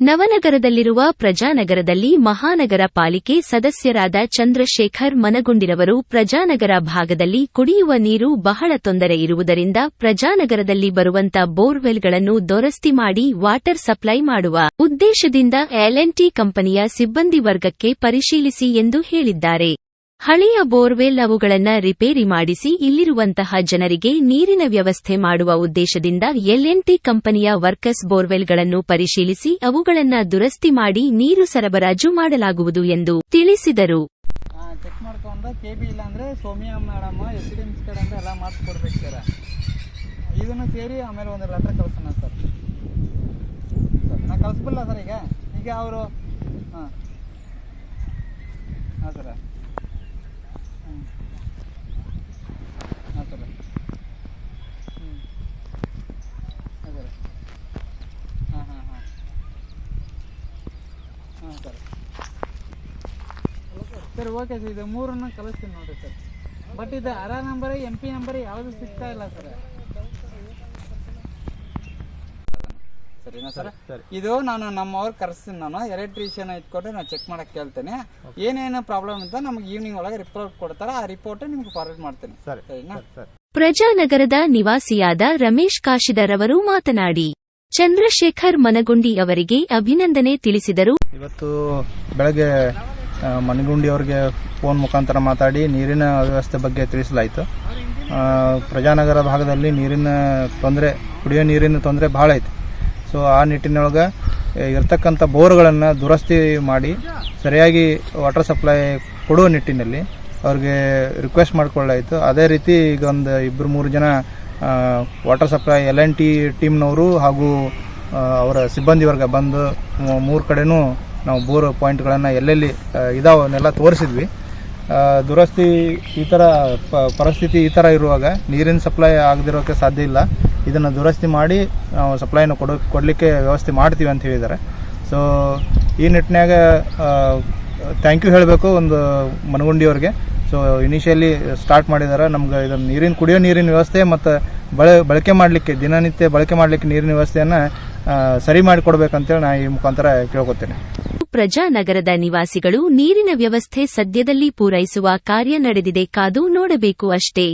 ನವನಗರದಲ್ಲಿರುವ ಪ್ರಜಾನಗರದಲ್ಲಿ ಮಹಾನಗರ ಪಾಲಿಕೆ ಸದಸ್ಯರಾದ ಚಂದ್ರಶೇಖರ್ ಮನಗುಂಡಿರವರು ಪ್ರಜಾನಗರ ಭಾಗದಲ್ಲಿ ಕುಡಿಯುವ ನೀರು ಬಹಳ ತೊಂದರೆ ಇರುವುದರಿಂದ ಪ್ರಜಾನಗರದಲ್ಲಿ ಬರುವಂತ ಬೋರ್ವೆಲ್ಗಳನ್ನು ದುರಸ್ತಿ ಮಾಡಿ ವಾಟರ್ ಸಪ್ಲೈ ಮಾಡುವ ಉದ್ದೇಶದಿಂದ ಎಲ್ಎನ್ಟಿ ಕಂಪನಿಯ ಸಿಬ್ಬಂದಿ ವರ್ಗಕ್ಕೆ ಪರಿಶೀಲಿಸಿ ಎಂದು ಹೇಳಿದ್ದಾರೆ. ಹಳೆಯ ಬೋರ್ವೆಲ್ ಅವುಗಳನ್ನ ರಿಪೇರಿ ಮಾಡಿಸಿ ಇಲ್ಲಿರುವಂತಹ ಜನರಿಗೆ ನೀರಿನ ವ್ಯವಸ್ಥೆ ಮಾಡುವ ಉದ್ದೇಶದಿಂದ ಎಲ್ಎನ್ಟಿ ಕಂಪನಿಯ ವರ್ಕರ್ಸ್ ಬೋರ್ವೆಲ್ಗಳನ್ನು ಪರಿಶೀಲಿಸಿ ಅವುಗಳನ್ನ ದುರಸ್ತಿ ಮಾಡಿ ನೀರು ಸರಬರಾಜು ಮಾಡಲಾಗುವುದು ಎಂದು ತಿಳಿಸಿದರು. ಸರ್. ಈಗ? ಅವರು ಸರ ಹ್ಞೂ ಹಾಂ ಸರ ಹ್ಞೂ ಹಾಂ ಸರ ಹಾಂ ಹಾಂ ಹಾಂ ಸರ್ ಸರ್ ಓಕೆ ಸರ್ ಇದು ಮೂರನ್ನು ಕಲಿಸ್ತೀನಿ ನೋಡಿ ಸರ್ ಬಟ್ ಇದು ಅರ ನಂಬರ್ ಎಂ ಪಿ ನಂಬರ್ ಯಾವುದು ಸಿಗ್ತಾ ಇಲ್ಲ ಸರ್ ಸರಿನಾ ಸರ್ ಇದು ನಾನು ನಮ್ಮವ್ರು ಕರೆಸ್ತೀನಿ ನಾನು. ಎಲೆಕ್ಟ್ರಿಷಿಯನ್ ಇಟ್ಕೊಂಡು ನಾನು ಚೆಕ್ ಮಾಡಕ್ಕೆ ಕೇಳ್ತೇನೆ. ಏನೇನು ಪ್ರಾಬ್ಲಮ್ ಅಂತ ನಮ್ಗೆ ಈವ್ನಿಂಗ್ ಒಳಗೆ ರಿಪೋರ್ಟ್ ಕೊಡ್ತಾರೆ. ಆ ರಿಪೋರ್ಟ್ ನಿಮ್ಗೆ ಫಾರ್ವರ್ಡ್ ಮಾಡ್ತೇನೆ. ಸರಿ ಸರಿನಾ? ಸರಿ. ಪ್ರಜಾನಗರದ ನಿವಾಸಿಯಾದ ರಮೇಶ್ ಕಾಶಿದರ್ ಅವರು ಮಾತನಾಡಿ ಚಂದ್ರಶೇಖರ್ ಮನಗುಂಡಿ ಅವರಿಗೆ ಅಭಿನಂದನೆ ತಿಳಿಸಿದರು. ಇವತ್ತು ಬೆಳಗ್ಗೆ ಮನಗುಂಡಿ ಅವರಿಗೆ ಫೋನ್ ಮುಖಾಂತರ ಮಾತಾಡಿ ನೀರಿನ ವ್ಯವಸ್ಥೆ ಬಗ್ಗೆ ತಿಳಿಸಲಾಯಿತು. ಪ್ರಜಾನಗರ ಭಾಗದಲ್ಲಿ ನೀರಿನ ತೊಂದರೆ, ಕುಡಿಯೋ ನೀರಿನ ತೊಂದರೆ ಭಾಳ ಐತೆ. ಸೊ ಆ ನಿಟ್ಟಿನೊಳಗೆ ಇರ್ತಕ್ಕಂಥ ಬೋರ್ಗಳನ್ನು ದುರಸ್ತಿ ಮಾಡಿ, ಸರಿಯಾಗಿ ವಾಟರ್ ಸಪ್ಲೈ ಕೊಡುವ ನಿಟ್ಟಿನಲ್ಲಿ ಅವ್ರಿಗೆ ರಿಕ್ವೆಸ್ಟ್ ಮಾಡಿಕೊಳ್ಳಾಯಿತು ಅದೇ ರೀತಿ ಈಗ ಒಂದು ಇಬ್ಬರು ಮೂರು ಜನ water supply L N T ಟೀಮ್ನವರು ಹಾಗೂ ಅವರ ಸಿಬ್ಬಂದಿ ವರ್ಗ ಬಂದು ಮೂರು ಕಡೆನೂ ನಾವು ಬೋರ್ ಪಾಯಿಂಟ್ಗಳನ್ನು ಎಲ್ಲೆಲ್ಲಿ ಇದಾವನ್ನೆಲ್ಲ ತೋರಿಸಿದ್ವಿ. ದುರಸ್ತಿ ಈ ಥರ ಪರಿಸ್ಥಿತಿ ಈ ಥರ ಇರುವಾಗ ನೀರಿನ ಸಪ್ಲೈ ಆಗದಿರೋಕ್ಕೆ ಸಾಧ್ಯ ಇಲ್ಲ. ಇದನ್ನು ದುರಸ್ತಿ ಮಾಡಿ ನಾವು ಸಪ್ಲೈನ ಕೊಡೋ, ಕೊಡಲಿಕ್ಕೆ ವ್ಯವಸ್ಥೆ ಮಾಡ್ತೀವಿ ಅಂತ ಹೇಳಿದ್ದಾರೆ. ಸೊ ಈ ನಿಟ್ಟಿನಾಗ ಥ್ಯಾಂಕ್ ಯು ಹೇಳಬೇಕು ಒಂದು ಮನಗುಂಡಿಯವ್ರಿಗೆ. ಸೊ ಇನಿಷಿಯಲಿ ಸ್ಟಾರ್ಟ್ ಮಾಡಿದ್ದಾರೆ ನಮ್ಗೆ ಇದನ್ನ ನೀರಿನ, ಕುಡಿಯೋ ನೀರಿನ ವ್ಯವಸ್ಥೆ ಮತ್ತು ಬಳ, ಬಳಕೆ ಮಾಡಲಿಕ್ಕೆ, ದಿನನಿತ್ಯ ಬಳಕೆ ಮಾಡಲಿಕ್ಕೆ ನೀರಿನ ವ್ಯವಸ್ಥೆಯನ್ನು ಸರಿ ಮಾಡಿಕೊಡ್ಬೇಕಂತೇಳಿ ನಾ ಈ ಮುಖಾಂತರ ಕೇಳ್ಕೊತೇನೆ. ಪ್ರಜಾನಗರದ ನಿವಾಸಿಗಳು ನೀರಿನ ವ್ಯವಸ್ಥೆ ಸದ್ಯದಲ್ಲಿ ಪೂರೈಸುವ ಕಾರ್ಯ ನಡೆದಿದೆ ಕಾದು ನೋಡಬೇಕು ಅಷ್ಟೇ.